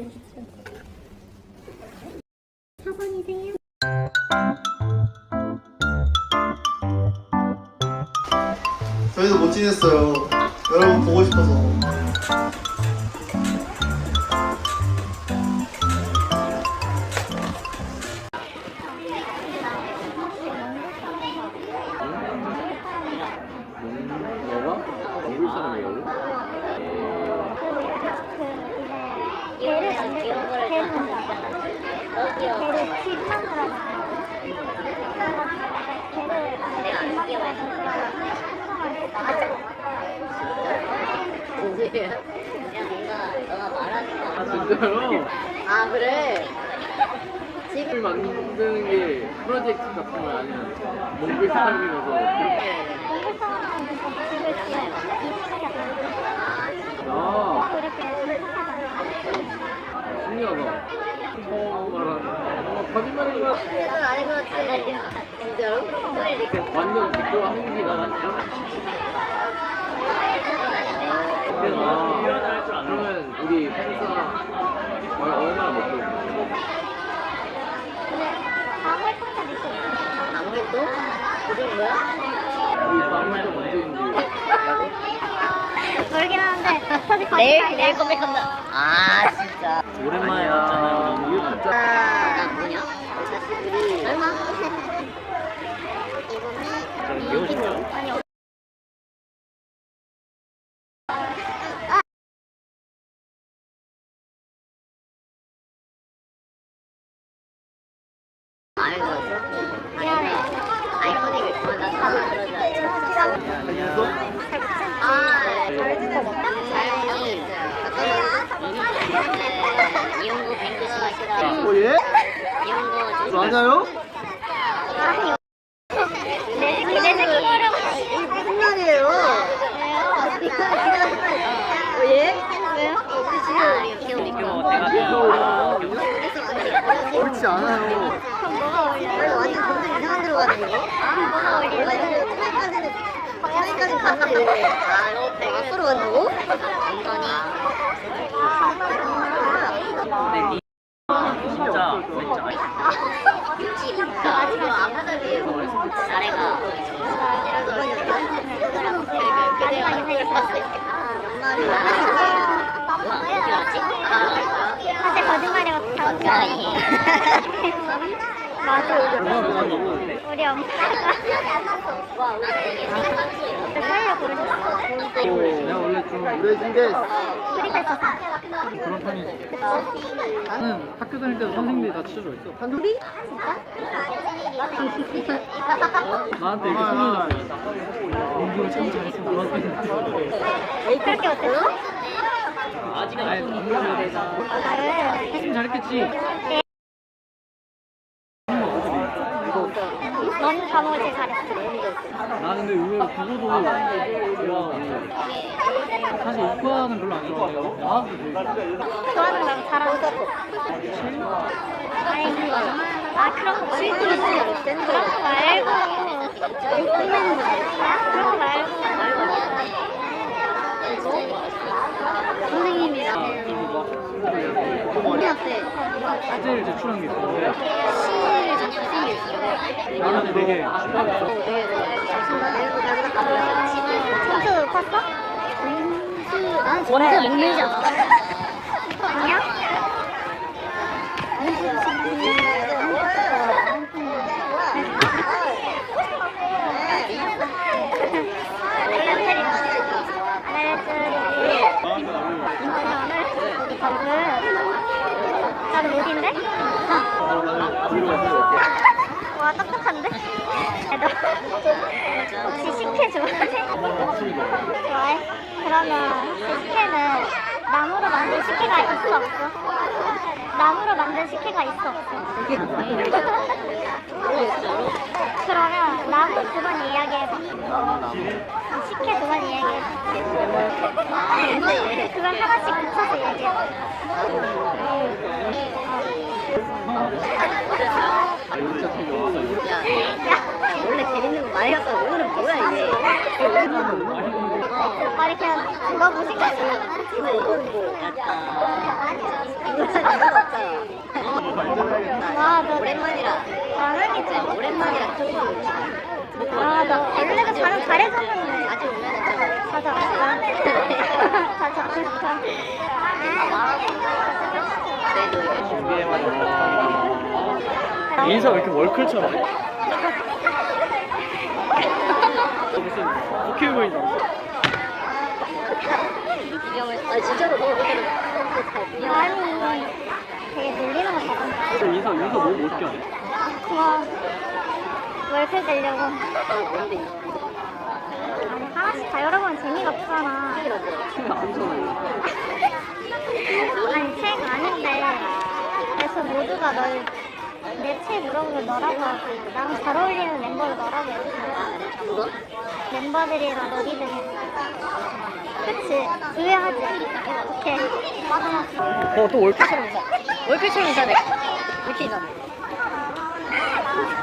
보여주세요. 4번이세요? 저희도 못 지냈어요. 여러분 보고 싶어서. 을 만드는 게 프로젝트 같은 거 아니면 몽골 사람이라서. 아 신기하다 어 말하는 어 거짓말인 것 같아 그건 아닌 것 같아. 진짜로? 완전 게 나았죠 아 그러면 우리 회사 얼- 얼마나 먹고 있어요. 아무래도 방문도 언제인지 모르긴 하는데 사실 내일 거짓말이야. 내일 컴백한다. 아 진짜. 오랜만에 왔잖아요 이거 진짜 아 뭐냐? 우리 설마? 아니 안 해줬어? 미안해. 아이코닉을 그만 나 사서 그러자. 아, 자연이 잠깐만 이용고 뱅크 스마시라 어 예? 이용고 맞아요? 무슨 말이에요? 예? 그렇지 않아요. 완전 점점 이상한 데로 가는 거? 뭐가 어울려? 트라이까지는 트라이까지 갔는데 아 이거 서로 간다고? 완전히 진짜 아직 아마도 비해서 아래가 사실 거짓말이 같아. 맞아. 우리 엄마가 살려고 그러셨어. 내가 원래 좀 그래 준게 그러니까 있었어. 그런 편이지 나는 학교 다닐 때도 선생님들이 다 치워줘 있어 한둘이? 나한테 이렇게 소문이 났어 공부를 참 잘했어 나한테 그렇게 어땠어? 아직은 아예 공부를 왜? 했으면 잘했겠지 너 는 과목을 제일 잘했어. 나 근데 의외로 국어도 좋아하고 사실 이과는 별로 안 좋아해요 과학도 되게 좋아해 좋아하는 거. 아니, 아, 그런 거 말고. 그런 거 말고. 그런 거 말고. 선생님이랑 우리한테 과제를 제출한 게 있었는데 시를 작성한 게 있어요. 나는 되게 점수 컸어? 점수, 난 점수 못 내지 않아. 아니야? 나는 못인데? 와 똑똑한데? 너 혹시 식혜 좋아해? 좋아해? 그러면 그 식혜는 나무로 만든 식혜가 있어 없어? 나무로 만든 식혜가 있어 없어? 그러면 나무 두 번 이야기해봐 식혜 두 번 이야기해봐 그걸 하나씩 붙여서 얘기해봐 야, 원래 재밌는 거 많이 했어. 오늘은 뭐야 이게? 아 이렇게 누가 무식하지? 이거 이거는 뭐 약간 와, 너 오랜만이라 잘하겠지? 오랜만이라 조금 아, 나 원래가 잘 잘해줬는데. 아직 오래됐잖아 가자. 가자. 가자. 그래도 이게 인사 왜 이렇게 월클처럼 해? 무슨 포켓몬이 나왔어 아 진짜로 너 그렇게 잘 아니, 되게 놀리는 거 같아. 근데 인사 인사 너무 멋있게 하네 고마워. 월클 되려고. 아니, 하나씩 다 열어보면 재미가 없잖아. 안 좋아해 아니, 책 아닌데. 그래서 모두가 널, 내책 물어보면 너라고 하고, 나랑 잘 어울리는 멤버를 너라고 했어. 누가? 멤버들이랑 너희들이. 그치? 의외하지? 어떡해. 빠져났어. 어또 월클처럼 월클처럼 인사네 이렇게 인사네 아.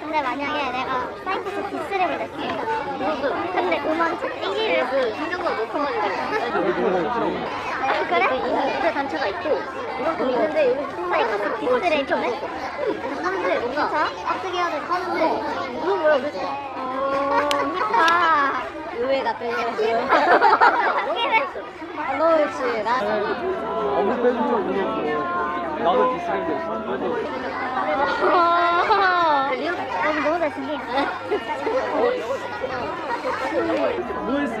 근데 만약에 내가 사이트에서 디스랩을 냈어. 근데 음원 책 1위를 그 신경도 높아가지고 그래? 이제 단체가 있고 이만큼 있는데 여기 있네? 사람들 뭔가 자, 어떻게 해야 될까 하는데. 이거 뭐야 그래서 어, 힙하. 의외가 끌려서 웃기네. 너 그렇지 나 너무 빼준 적 없어 나도 디스밴드 했어 어, 여기 너무 잘생겨. 뭐 했어?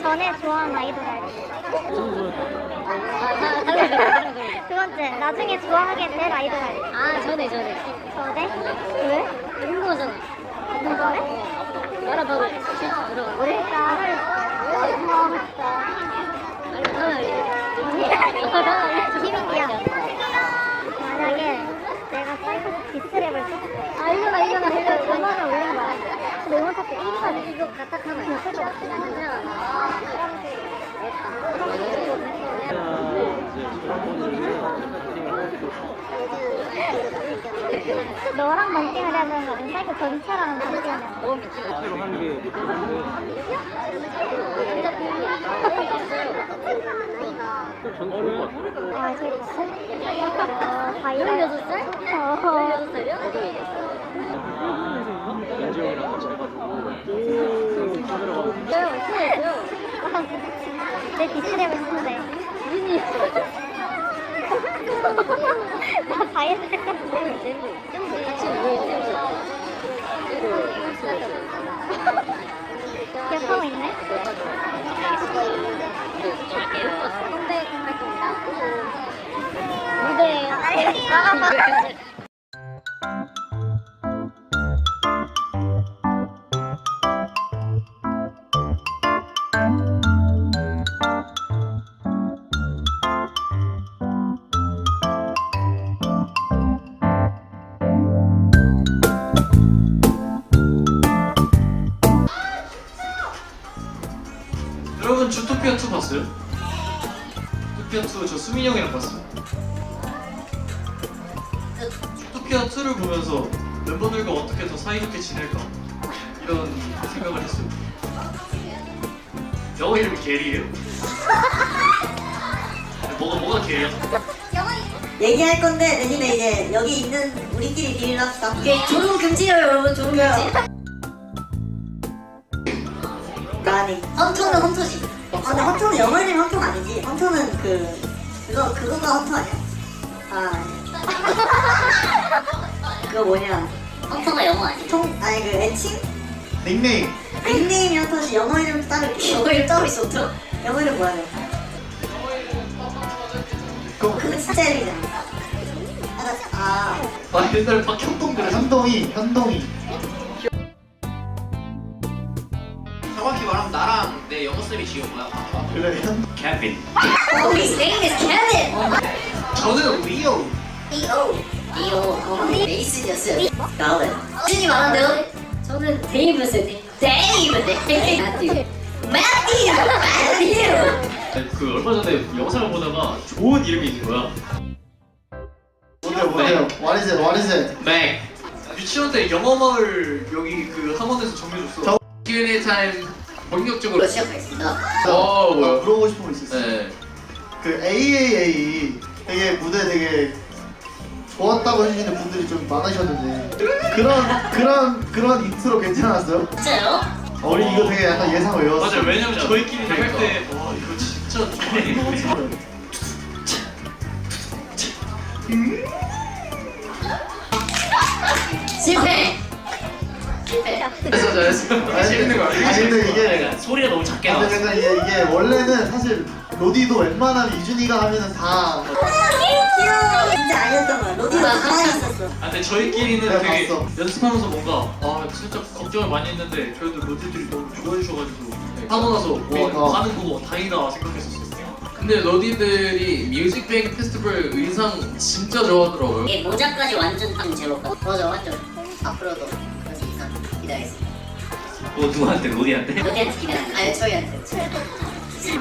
전에 좋아하는 아이돌 알지? 두 번째, 나중에 좋아하게 될 아이돌 알지? 아 전에 전에 전에? 왜? 궁금하잖아 궁금해? 말아봐도 실수 들어가 우리 나를 고마웠어. 희민이야. 만약에 내가 디스랩을 써? 아, 이거나, 이거나, 이거나. 음원을 올린 거야. 근데 음원 탑도 1위가 돼. 이거 가딱하면 이거 쓸것 같아. 너랑 거 아니면 사이트 전체랑 런칭을 해야 되는 거 새로 하는 게전 좋을 것 같아 아, 제일 봤어? 어, 다 16살? 어, 16살이야? 연지형이랑 같이 해가지고 저요 친해요 내 디스랩을 쓰는데. 유진이 나 바이스 색깔 같이 놀고 기억하고 있네? 무대에 여러분 주토피아 2 봤어요? 주토피아 2저 수민 형이랑 봤어요. 주토피아 2를 보면서 멤버들과 어떻게 더 사이좋게 지낼까 이런 생각을 했어요. 영어 이름이 게리예요? 뭐가 뭐가 게리야? 얘기할 건데 내님에 이제 여기 있는 우리끼리 비밀로 합시다. 이게 조롱 금지예요 여러분 조롱 금지 헌터는 헌터지 아 근데 헌터는 영어 이름 헌터가 아니지. 헌터는 그 그거 그거가 헌터 아니야? 아 그거 뭐냐? 헌터가 영어 아니야 통 아니 그 애칭 닉네임 닉네임이 헌터지 영어 이름 따로 있게. 영어 이름 따로 있어 헌터 영어 이름 뭐야? 그거 그거 진짜 이름이잖아. 아, 아 옛날에 박현동 그래 현동이 현동이 내 영어 쌤이 지은 거야. 그래 케빈. Oh, his name is Kevin. 저는 리오. D.O. D.O. 어, 메이슨이었어요. 나는. 준이 말한대요. 저는 데이브였어요. 데이브. 데이브. 매튜. 그 얼마 전에 영상을 보다가 좋은 이름이 있는 거야. 뭔데요 뭔데요 What is it? What is it? 맥. 유치원 때 영어 마을 여기 그 학원에서 정해줬어. 저- Q&A 타임 본격적으로. 시작하겠습니다. 어, 나 뭐야? 물어보고 싶은 거 있었어 네. 그 AAA 되게 무대 되게 좋았다고 해주시는 분들이 좀 많으셨는데 그런 그런 그런 인트로 괜찮았어요? 진짜요? 어, 우리 이거 되게 약간 예상 외웠어 맞아 왜냐면 저희끼리 할 그러니까. 때와 이거 진짜 좋아해. 실패. 잘했어, 잘했어. 아니, 재밌는 거 아니 아니야? 근데 이게 약간 소리가 너무 작게 근데 나왔어. 약간 이게, 이게 원래는 사실 로디도 웬만하면 유준이가 하면은 다 귀여워. 진짜 아니었던 거야. 로디도 가만히 있었어. 아 근데 저희끼리는 내가 되게 봤어. 연습하면서 뭔가 아 살짝 걱정을 많이 했는데 그래도 로디들이 너무 좋아해 주셔가지고 하고 나서 와 그러니까. 이거 가는 거 다행이다 생각했었어요. 근데 러디들이 뮤직뱅 페스티벌 의상 진짜 좋아하더라고요. 이게 모자까지 완전 딱 같아. 맞아, 완전. 앞으로도 뭐 누구한테 로디한테? 로디한테 기대. 아니, 저희한테.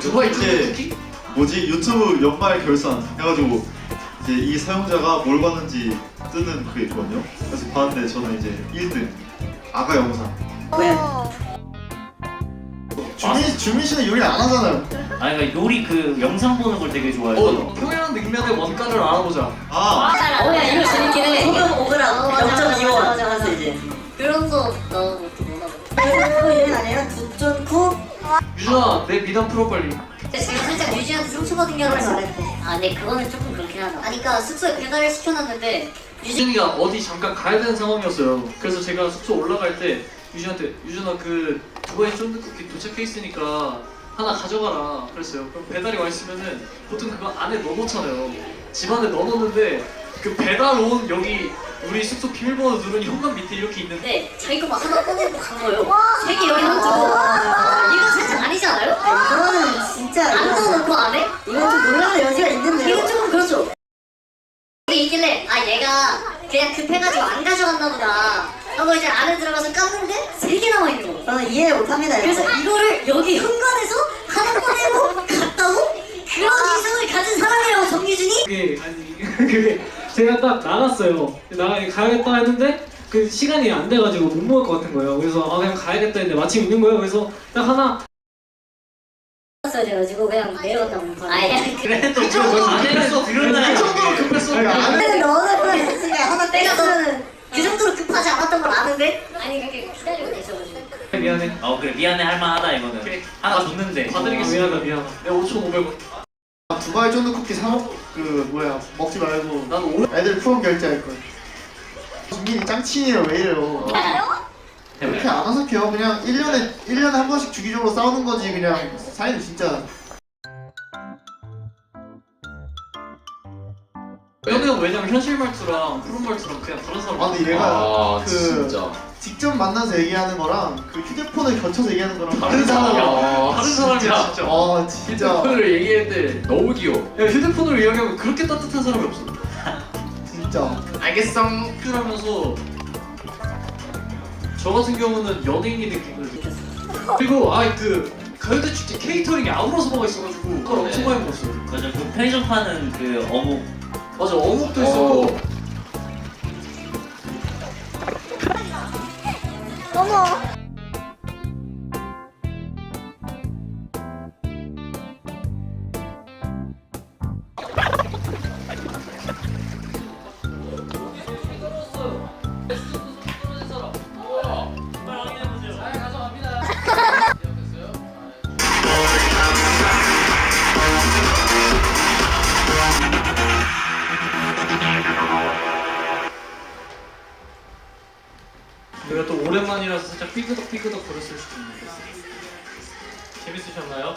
누가 이제 뭐지 유튜브 연말 결산 해가지고 이제 이 사용자가 뭘 봤는지 뜨는 그게 있거든요. 그래서 봤는데 저는 이제 1등 아가 영상. 주민 주민 씨는 요리 안 하잖아요 아니 그러니까 요리 그 영상 보는 걸 되게 좋아해서 어 평양 냉면의 원가를 알아보자. 아 어, 야, 이거 재밌긴 해. 소금 오그라 어, 맞아, 맞아, 0.25 맞아, 맞아. 하면서 이제. 그런 거 좋나 보다. 그거 이름 아니라 9.9? 유준아 내 미담 풀어 빨리. 근데 지금 살짝 유지한테 상처받은 게 하나 말했대. 아, 근데 그거는 조금 그렇긴 하다. 아니, 그니까 숙소에 배달을 시켜놨는데 유준이가 어디 잠깐 가야 되는 상황이었어요. 그래서 제가 숙소 올라갈 때 유준한테 유준아 그 두바이 쫀득 쿠키 도착해 있으니까 하나 가져가라 그랬어요. 그럼 배달이 와 있으면은 보통 그거 안에 넣어놓잖아요. 집 안에 넣어놓는데 그 배달 온 여기 우리 숙소 비밀번호 누르니 현관 밑에 이렇게 있는데 근데 자기 거막 하나 꺼내고 간 거예요. 세개 여기 놔두고. 이거 살짝 아니지 않아요? 이거는 진짜 안 이거 넣어놓고 안 해? 이건 좀 논란의 여지가 있는데요. 이거 조금 그렇죠. 이게 있길래 아 얘가 그냥 급해가지고 안 가져갔나 보다 하고 이제 안에 들어가서 깠는데 세 개 남아 있는 거. 저는 이해 못합니다. 그래서 이거. 이거를 여기 현관에서 하나 꺼내고 갔다고? 그런 이성을 가진 사람이라고 정유준이? 그게 아니 그게 제가 딱 나갔어요. 나가 가야겠다 했는데 그 시간이 안 돼가지고 못 먹을 것 같은 거예요. 그래서 아 그냥 가야겠다 했는데 마침 있는 거예요. 그래서 딱 하나 었어야 돼가지고 그냥 내려갔다고. 아예 그래 또 안에서 들었나요? 그 정도로 급했어. 안에는 넣어놓고 있으니까 하나 내가 떼가서는 너는 그 정도로 급하지 않았던 걸 아는데? 아니 그렇게 기다리고 계셔가지고. 미안해. 어 그래 미안해 할만하다 이거는. 오케이. 하나 줬는데. 봐드리겠습니다. 미안하다 미안하다. 내가 5,500원. 두바이 쫀득 쿠키 사먹 그 뭐야 먹지 말고. 난 오래 애들 후원 결제할 거야 준민이 짱친이에요 왜 이래요. 그렇게 안 어색해요 그냥 1년에 1년에 한 번씩 주기적으로 싸우는 거지 그냥. 사이는 진짜. 연애는 왜냐면 현실 말투랑 푸른 말투랑 그냥 다른 사람. 아 근데 얘가 아 그 진짜. 직접 만나서 얘기하는 거랑 그 휴대폰을 거쳐서 얘기하는 거랑 다른 사람이야 아, 다른 사람이야 진짜. 아 진짜 휴대폰으로 얘기할 때 너무 귀여워. 야 휴대폰으로 이야기하면 그렇게 따뜻한 사람이 없어. 진짜 알겠어. 학교라면서 저 같은 경우는 연예인이 느낌을 느꼈어. 그리고 아 그 가요대 축제 케이터링에 아우라 소바가 있어가지고 그걸 엄청 많이 먹었어요. 맞아 그 편의점 파는 그 어묵. 맞아 어묵도 있었고 우리 삐그덕 삐그덕 거렸을 수도 있는데 재밌으셨나요?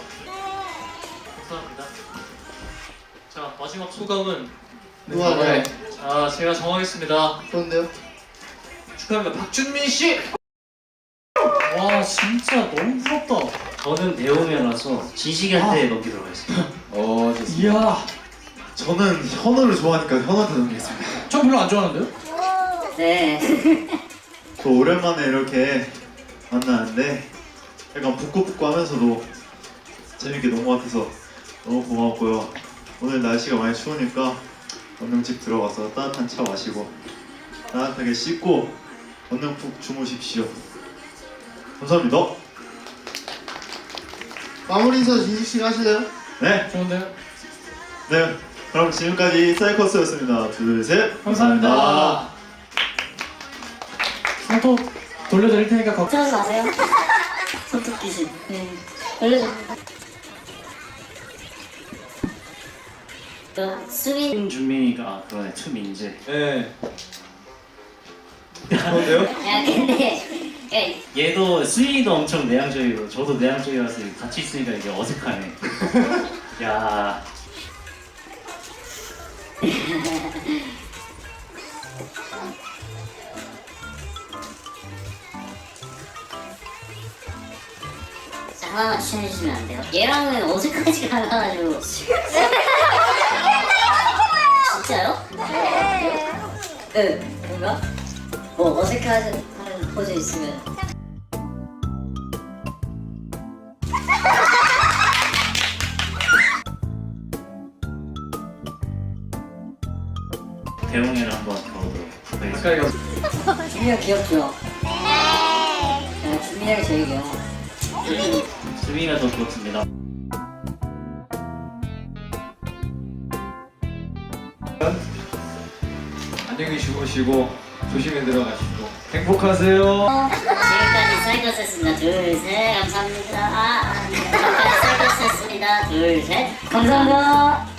감사합니다. 자 마지막 소감은 누가 왜자 제가 정하겠습니다. 좋은데요? 축하합니다 박준민 씨. 와 진짜 너무 부럽다. 저는 대웅이라서 진식이한테 넘기도록 하겠습니다. 어 좋습니다. 이야, 저는 현우를 좋아하니까 현우한테 넘기겠습니다. 저 별로 안 좋아하는데요? 네. 또 오랜만에 이렇게 만나는데 약간 붓고붓고 하면서도 재밌게 논것 같아서 너무 고마웠고요. 오늘 날씨가 많이 추우니까 얼른 집 들어가서 따뜻한 차 마시고 따뜻하게 씻고 얼른 푹 주무십시오. 감사합니다. 마무리 인사 진식 씨가 하실래요? 네, 좋은데요? 네. 그럼 지금까지 사이커스였습니다. 둘, 셋. 감사합니다. 상토 돌려드릴 테니까 걱정. 걱정하지 마세요. 손톱 귀신. 네. 원래 저 수민 준민이가 아 그러네 투민재. 네. 좋은데요? 야 근데 야, 얘도 수인이도 엄청 내향적이고 저도 내향적이라서 같이 있으니까 이게 어색하네. 야 하나만 추천해주시면 안 돼요? 얘랑은 어색하지가 않아가지고 진짜요? 네 뭔가? 뭐 어색하는 하는 포즈 있으면 대웅이를 한번 가보도록 하겠습니다. 준민이 형 귀엽죠? 네. 준민이 형이 제일 귀여워. 수민이가 더 좋습니다. 안녕히 주무시고 조심히 들어가시고 행복하세요. 지금까지 사이버스였습니다. 둘 셋. 감사합니다. 지금까지 사이버스였습니다. 둘 셋. 감사합니다